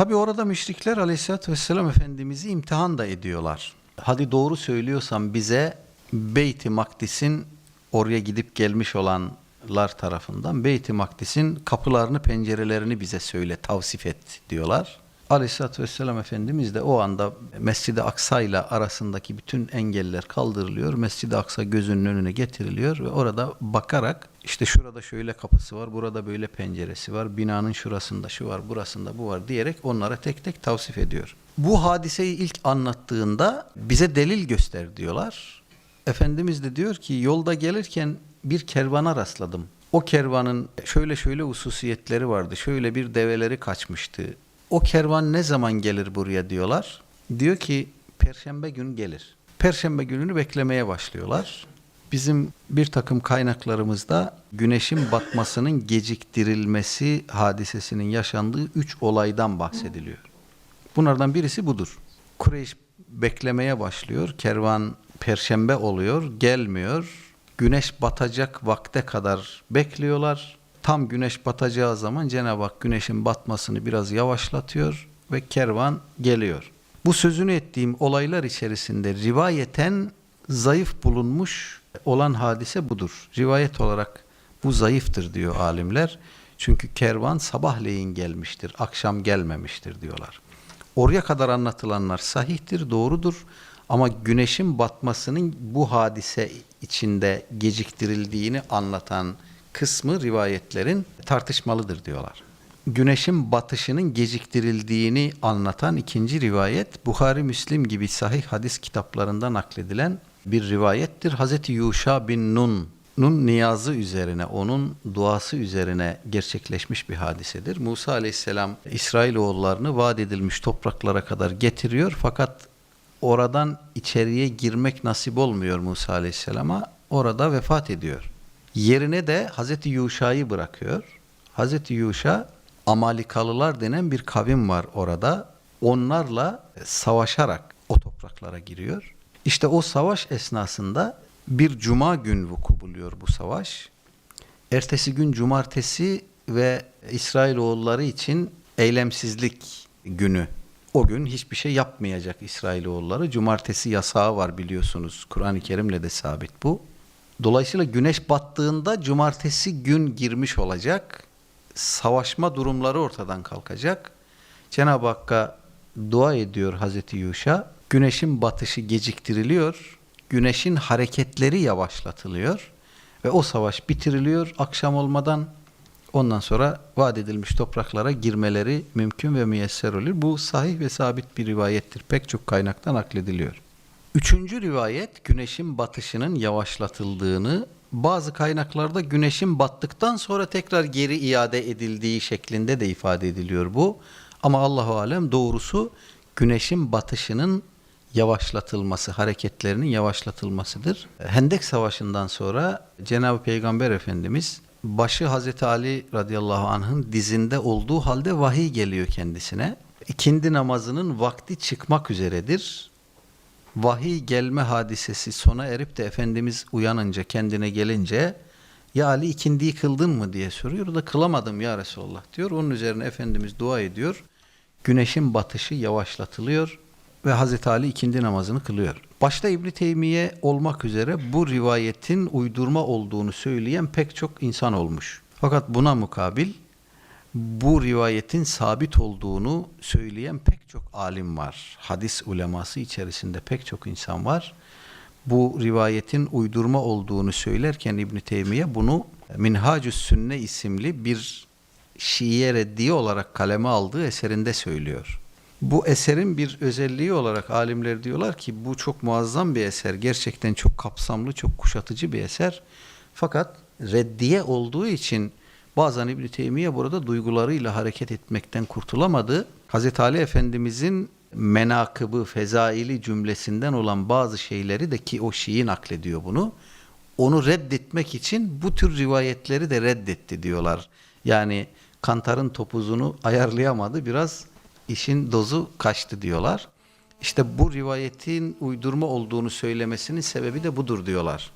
Tabi orada müşrikler aleyhissalatü vesselam Efendimiz'i imtihan da ediyorlar. Hadi doğru söylüyorsan bize Beyt-i Makdis'in oraya gidip gelmiş olanlar tarafından Beyt-i Makdis'in kapılarını pencerelerini bize söyle tavsif et diyorlar. Aleyhisselatü Vesselam Efendimiz de o anda Mescid-i Aksa ile arasındaki bütün engeller kaldırılıyor. Mescid-i Aksa gözünün önüne getiriliyor ve orada bakarak işte şurada şöyle kapısı var, burada böyle penceresi var, binanın şurasında şu var, burasında bu var diyerek onlara tek tek tavsif ediyor. Bu hadiseyi ilk anlattığında bize delil göster diyorlar. Efendimiz de diyor ki yolda gelirken bir kervana rastladım. O kervanın şöyle şöyle hususiyetleri vardı. Şöyle bir develeri kaçmıştı. O kervan ne zaman gelir buraya diyorlar. Diyor ki perşembe gün gelir. Perşembe gününü beklemeye başlıyorlar. Bizim bir takım kaynaklarımızda güneşin batmasının geciktirilmesi hadisesinin yaşandığı üç olaydan bahsediliyor. Bunlardan birisi budur. Kureyş beklemeye başlıyor. Kervan perşembe oluyor, gelmiyor. Güneş batacak vakte kadar bekliyorlar. Tam güneş batacağı zaman Cenab-ı Hak güneşin batmasını biraz yavaşlatıyor ve kervan geliyor. Bu sözünü ettiğim olaylar içerisinde rivayeten zayıf bulunmuş olan hadise budur. Rivayet olarak bu zayıftır diyor alimler. Çünkü kervan sabahleyin gelmiştir, akşam gelmemiştir diyorlar. Oraya kadar anlatılanlar sahihtir, doğrudur. Ama güneşin batmasının bu hadise içinde geciktirildiğini anlatan kısmı rivayetlerin tartışmalıdır diyorlar. Güneşin batışının geciktirildiğini anlatan ikinci rivayet Buhari Müslim gibi sahih hadis kitaplarında nakledilen bir rivayettir. Hazreti Yuşa bin Nun Nun niyazı üzerine, onun duası üzerine gerçekleşmiş bir hadisedir. Musa aleyhisselam İsrailoğullarını vaat edilmiş topraklara kadar getiriyor fakat oradan içeriye girmek nasip olmuyor Musa aleyhisselama. Orada vefat ediyor. Yerine de Hazreti Yuşa'yı bırakıyor. Hazreti Yuşa Amalikalılar denen bir kavim var orada. Onlarla savaşarak o topraklara giriyor. İşte o savaş esnasında bir cuma gün vuku buluyor bu savaş. Ertesi gün cumartesi ve İsrailoğulları için eylemsizlik günü. O gün hiçbir şey yapmayacak İsrailoğulları. Cumartesi yasağı var biliyorsunuz. Kur'an-ı Kerim'le de sabit bu. Dolayısıyla güneş battığında cumartesi gün girmiş olacak. Savaşma durumları ortadan kalkacak. Cenab-ı Hakk'a dua ediyor Hazreti Yuşa. Güneşin batışı geciktiriliyor. Güneşin hareketleri yavaşlatılıyor. Ve o savaş bitiriliyor akşam olmadan. Ondan sonra vaat edilmiş topraklara girmeleri mümkün ve müyesser olur. Bu sahih ve sabit bir rivayettir. Pek çok kaynaktan naklediliyor. Üçüncü rivayet güneşin batışının yavaşlatıldığını, bazı kaynaklarda güneşin battıktan sonra tekrar geri iade edildiği şeklinde de ifade ediliyor bu. Ama Allahu alem doğrusu güneşin batışının yavaşlatılması, hareketlerinin yavaşlatılmasıdır. Hendek Savaşı'ndan sonra Cenab-ı Peygamber Efendimiz başı Hazreti Ali radıyallahu anh'ın dizinde olduğu halde vahiy geliyor kendisine. İkindi namazının vakti çıkmak üzeredir. Vahiy gelme hadisesi sona erip de Efendimiz uyanınca kendine gelince ya Ali ikindiyi kıldın mı diye soruyor. O da kılamadım ya Resulallah diyor. Onun üzerine Efendimiz dua ediyor. Güneşin batışı yavaşlatılıyor ve Hazreti Ali ikindi namazını kılıyor. Başta İbn Teymiye olmak üzere bu rivayetin uydurma olduğunu söyleyen pek çok insan olmuş. Fakat buna mukabil bu rivayetin sabit olduğunu söyleyen pek çok alim var. Hadis uleması içerisinde pek çok insan var. Bu rivayetin uydurma olduğunu söylerken İbn Teymiye bunu Minhacü's Sünne isimli bir Şiiye reddiye olarak kaleme aldığı eserinde söylüyor. Bu eserin bir özelliği olarak alimler diyorlar ki bu çok muazzam bir eser. Gerçekten çok kapsamlı, çok kuşatıcı bir eser. Fakat reddiye olduğu için bazen İbn Teymiye burada duygularıyla hareket etmekten kurtulamadı. Hazreti Ali Efendimizin menakıbı, fezaili cümlesinden olan bazı şeyleri de ki o Şii naklediyor bunu. Onu reddetmek için bu tür rivayetleri de reddetti diyorlar. Yani kantarın topuzunu ayarlayamadı biraz işin dozu kaçtı diyorlar. İşte bu rivayetin uydurma olduğunu söylemesinin sebebi de budur diyorlar.